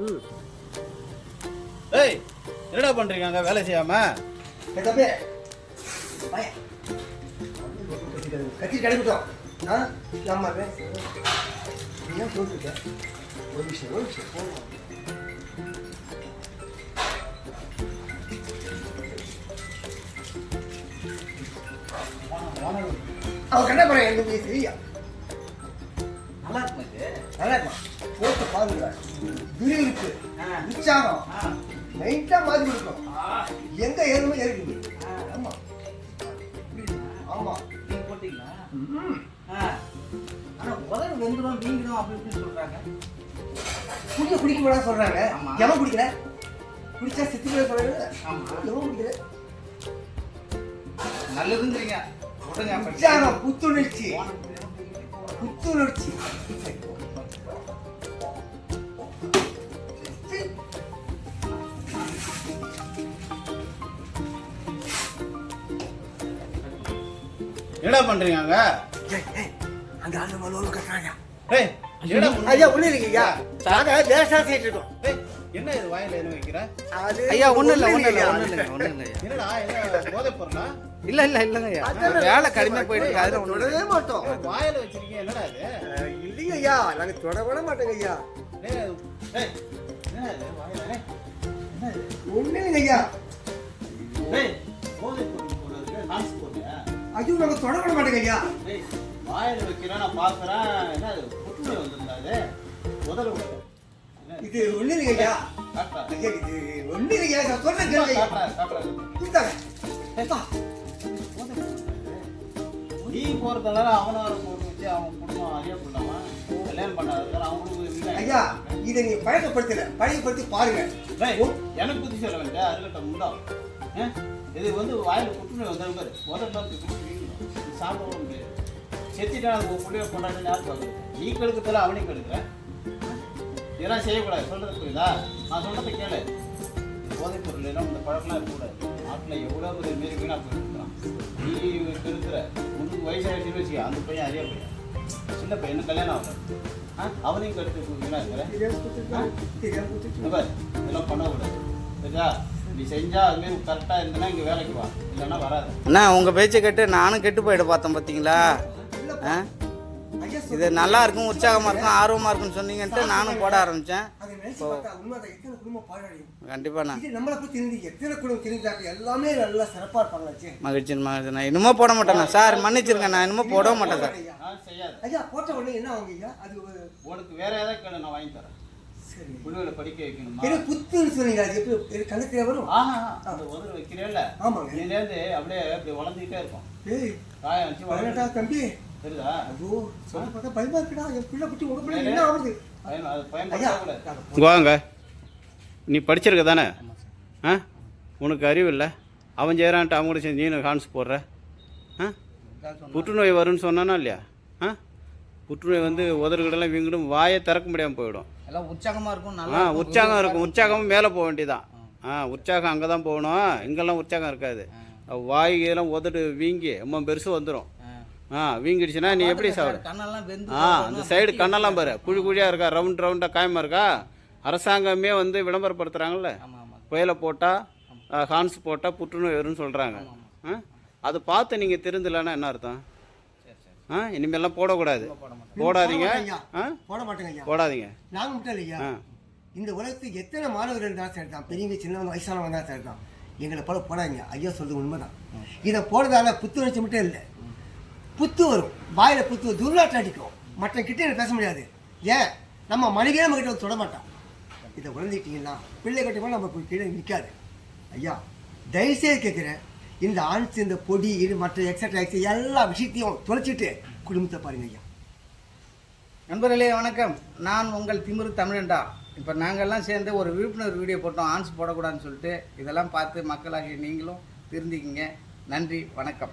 ம். ஏய் என்னடா பண்றீங்க அங்க வேலை செய்யாம? ஏ தம்பி. வாயா. கத்தி கிளம்பிட்டோம் ஆ? ஆமா சொல்லிருக்க ஒரு விஷயம் ஒரு விஷயம் போகலாம் அவன் சரியா நல்லா இருக்கும் இது. நல்லா இருப்பான் போட்டு பாருங்க. விறுவிறுப்பு. உற்சாகம். நைட்டா மாதிரி இருக்கும். எங்க ஏறுமோ ஏறிக்குது ஆமா. ஆமா. நீங்க போட்டீங்களா? ம். ஆ. ஆனா உதவி வெந்துடும் வீங்கிடும் அப்படி இப்படின்னு சொல்றாங்க. குடிக்க குடிக்க ஆமா. எவன் குடிக்கல? குடிச்சா செத்து போய் சொல்றாங்க ஆமா. எவன் குடிக்கல? நல்லதுங்கிறீங்க. அப்ப. உற்சாகம் புத்துணர்ச்சி. புத்துணர்ச்சி என்னடா பண்றீங்க அங்க? அங்க ஆளு மலோல கத்துறாங்க ஏய் என்னடா? ஐயா உள்ள ஐயா. நாங்க வேஷா செய்யிட்டு இருக்கோம். ஏய், என்ன இது வாயில என்ன வைக்கிற அது ஐயா ஒண்ணும் இல்ல ஒண்ணும் இல்ல? ஒண்ணும் இல்ல ஒண்ணும் இல்ல என்னடா என்ன போதை பொருளா இல்ல இல்ல இல்லங்க வேலை கடுமையா போயிட்டு இருக்கு அதுல தொடவே இல்ல. மாட்டோம் வாயில வச்சிருக்கீங்க என்னடா இது இல்லைங்க ஐயா நாங்க தொட மாட்டோங்க ஐயா என்னடா இது வாயில என்ன? ஒண்ணு இல்லைங்க ஐயா போதை போடுறியா? ஐயோ நாங்க தொட விட மாட்டோங்க ஐயா வாயில வைக்கிறேன் நான் பாக்குறேன் என்ன புற்றுநோய் வந்திருந்தா இது முதல்ல. என்ன இது? ஒண்ணு இல்லைங்க ஐயா இது ஒண்ணு இல்லைங்க ஐயா. நான் சொல்றேன் கேளுங்க இது. நீ போறதால அவனை போட்டு வச்சு அவன் குடும்பம் அறிய பண்ணாம கல்யாணம் பண்ணாததால அவங்களுக்கு. ஐயா இதை நீங்க பழக்கப்படுத்தல பழக்கப்படுத்தி பாருங்க. எனக்கு புத்தி சொல்ல வேண்டாம் அதுகிட்ட முண்டா? இது வந்து வாயில புற்றுநோய் வந்தாலும் பாரு. முதல்ல சாப்பிட முடியாது செத்துட்டா அது பிள்ளைய கொண்டாடி பார்க்குறது? நீ கெடுக்கிறதால அவனையும் கெடுக்கிற இதெல்லாம் செய்யக்கூடாது. சொல்றது புரியுதா? நான் சொல்றதை கேளு. போதைப் பொருள் எல்லாம் இந்த பழக்கம்லாம் இருக்கக்கூடாது நாட்டில் எவ்வளோ ஒரு மாரி வீணா போயிருக்கிறான். நீ கெடுக்கிற உனக்கு வயசாகிடுச்சுன்னு வச்சுக்க. அந்த பையன் அறியா பையன். சின்ன பையன். கல்யாணம் ஆகல. ஆ? அவனையும் கெடுத்து வீணா இருக்கிற? தெரியாம கொடுத்துருக்காங்க. தெரியாம கொடுத்துருக்காங்க. இங்க பாரு, இதெல்லாம் பண்ணக்கூடாது. சரியா? நீ செஞ்சா அது மாதிரி கரெக்டா இருந்தனா இங்க வேலைக்கு வா. இல்லைன்னா வராது. அண்ணா உங்க பேச்சை கேட்டு நானும் கெட்டு போயிட பார்த்தேன் பாத்தீங்களா? இல்லப்பா. ஆ? இது நல்லா இருக்கும் உற்சாகமா இருக்கும் ஆர்வமா இருக்கும்னு சொன்னீங்கன்ட்டு நானும் போட பாழடையும். கண்டிப்பாண்ணா எல்லாமே நல்லா சிறப்பா இருப்பாங்களாச்சே மகிழ்ச்சி மகிழ்ச்சி. நான் இன்னுமோ போட மாட்டேண்ணா சார் மன்னிச்சிருங்க நான் இன்னும் போடவே மாட்டேன் சார். ஐயா. போட்ட உடனே என்ன ஆகுங்க அது உனக்கு வேற ஏதாவது நான் வாங்கி தரேன். சரி. புள்ளிகளை படிக்க வைக்கணுமா? எனக்கு புத்துன்னு சொன்னீங்க அது எப்படி இது கணக்கில் வரும். ஆஹா அந்த உதவி வைக்கிறேல்ல. ஆமாங்க. இதுலேருந்து அப்படியே அப்படி வளர்ந்துக்கிட்டே இருக்கும். ஏய் காயம் வச்சு பதினெட்டா வளர்ந்து தம்பி. தெரியுதா? ஐயோ சொல்ல பார்த்தா பயமா இருக்குடா என் பிள்ளை குட்டி உங்க பிள்ளை என்ன ஆகுது? பயன் அது ஐயா பயன்படுத்தக்கூடாது நாங்க வாங்க. நீ படிச்சிருக்க தானே? ஆ? உனக்கு அறிவு இல்லை. அவன் செய்கிறான்ட்டு அவங்க கூட சேர்ந்து நீனு ஹான்ஸ் போடுற. ஆ? புற்றுநோய் வரும்னு சொன்னானா இல்லையா? ஆ? புற்றுநோய் வந்து உதறுகடெல்லாம் வீங்கிடும் வாயை திறக்க முடியாமல் போயிடும். எல்லாம் உற்சாகமா இருக்கும் ஆ உற்சாகம் இருக்கும். உற்சாகமும் மேலே போக வேண்டியதான் ஆ. உற்சாகம் அங்கே தான் போகணும். இங்கெல்லாம் உற்சாகம் இருக்காது. வாய் உதடு வீங்கி ரொம்ப பெருசு வந்துடும் ஆ வீங்கிடுச்சுன்னா நீ எப்படி சாப்பிட கண்ணெல்லாம் வெந்து ஆ அந்த சைடு கண்ணெல்லாம் பாரு. குழி குழியாக இருக்கா? ரவுண்ட் ரவுண்டாக காயமாக இருக்கா? அரசாங்கமே வந்து விளம்பரப்படுத்துகிறாங்கல்ல புயலை போட்டால் ஹான்ஸ் போட்டால் புற்றுநோய் வரும்னு சொல்கிறாங்க ஆ? அதை பார்த்து நீங்கள் திருந்தலைன்னா என்ன அர்த்தம்? ஆ இனிமேல்லாம் போடக்கூடாது. போடாதீங்க. ஐயா. ஆ? போட மாட்டேங்க ஐயா. போடாதீங்க. நாங்க மட்டும் இல்லையா ஆ. இந்த உலகத்துக்கு எத்தனை மாணவர்கள் இருந்தாலும் சரி தான் பெரியவங்க சின்னவங்க வயசானவங்க தான் சரி தான் எங்களை போல போடாதீங்க. ஐயா சொல்றது உண்மைதான். இதை போடுறதால புத்துணர்ச்சி மட்டும் இல்லை. புத்து வரும். வாயில புத்து துர்நாற்றம் அடிக்கும் மற்ற கிட்ட எனக்கு பேச முடியாது. ஏன்? நம்ம மனைவியே நம்ம கிட்ட வந்து தொட மாட்டோம் இதை உணர்ந்துட்டீங்கன்னா பிள்ளை கட்டி கூட நம்ம கீழே நிற்காது ஐயா தயவுசெய்து கேட்குறேன் இந்த ஆன்ஸ் இந்த பொடி இது மற்ற எக்ஸட்ரா எக்ஸட்ரா எல்லா விஷயத்தையும் தொலைச்சிட்டு குடும்பத்தை பாருங்க ஐயா. நண்பர்களே வணக்கம். நான் உங்கள் திமிரு தமிழண்டா. இப்போ நாங்கள்லாம் சேர்ந்து ஒரு விழிப்புணர்வு வீடியோ போட்டோம். ஆன்ஸ் போடக்கூடாதுன்னு சொல்லிட்டு இதெல்லாம் பார்த்து மக்களாகிய நீங்களும் திருந்திக்கிங்க நன்றி வணக்கம்.